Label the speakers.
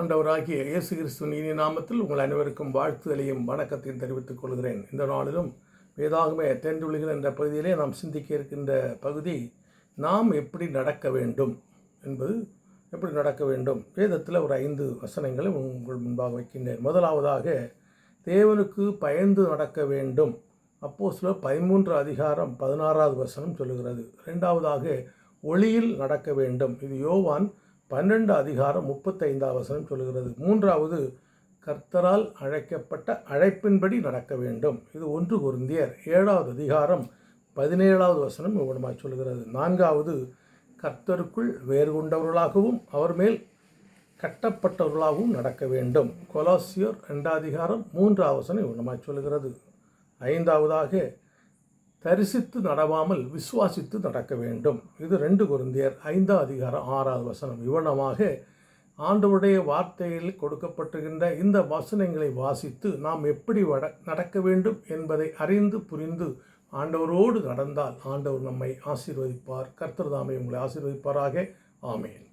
Speaker 1: ஆண்டவராகிய இயேசு கிறிஸ்துவின் இனி நாமத்தில் உங்கள் அனைவருக்கும் வாழ்த்துதலையும் வணக்கத்தையும் தெரிவித்துக் கொள்கிறேன். இந்த நாளிலும் வேதாகமே தென்றுளிகள் என்ற பகுதியிலே நாம் சிந்திக்க இருக்கின்ற பகுதி நாம் எப்படி நடக்க வேண்டும் என்பது எப்படி நடக்க வேண்டும்? வேதத்தில் ஒரு ஐந்து வசனங்களை உங்கள் முன்பாக வைக்கின்றேன். முதலாவதாக தேவனுக்கு பயந்து நடக்க வேண்டும். அப்போ சில பதிமூன்று அதிகாரம் பதினாறாவது வசனம் சொல்லுகிறது. ரெண்டாவதாக ஒளியில் நடக்க வேண்டும். இது யோவான் பன்னெண்டு அதிகாரம் முப்பத்தைந்தாவது வசனம் சொல்லுகிறது. மூன்றாவது கர்த்தரால் அழைக்கப்பட்ட அழைப்பின்படி நடக்க வேண்டும். இது ஒன்று குருந்தியர் ஏழாவது அதிகாரம் பதினேழாவது வசனம் இவ்வளமாக சொல்லுகிறது. நான்காவது கர்த்தருக்குள் வேறு கொண்டவர்களாகவும் அவர் மேல் கட்டப்பட்டவர்களாகவும் நடக்க வேண்டும். கொலாசியர் ரெண்டாதிகாரம் மூன்றாவது வசனம் இவ்விடமாக சொல்லுகிறது. ஐந்தாவதாக தரிசித்து நடவாமல் விசுவாசித்து நடக்க வேண்டும். இது ரெண்டு குருந்தியர் ஐந்தாம் அதிகாரம் ஆறாவது வசனம். இவனமாக ஆண்டவருடைய வார்த்தையில் கொடுக்கப்பட்டிருக்கின்ற இந்த வசனங்களை வாசித்து நாம் எப்படி வட நடக்க வேண்டும் என்பதை அறிந்து புரிந்து ஆண்டவரோடு நடந்தால் ஆண்டவர் நம்மை ஆசீர்வதிப்பார். கர்த்தர்தாமை உங்களை ஆசீர்வதிப்பாராக. ஆமேன்.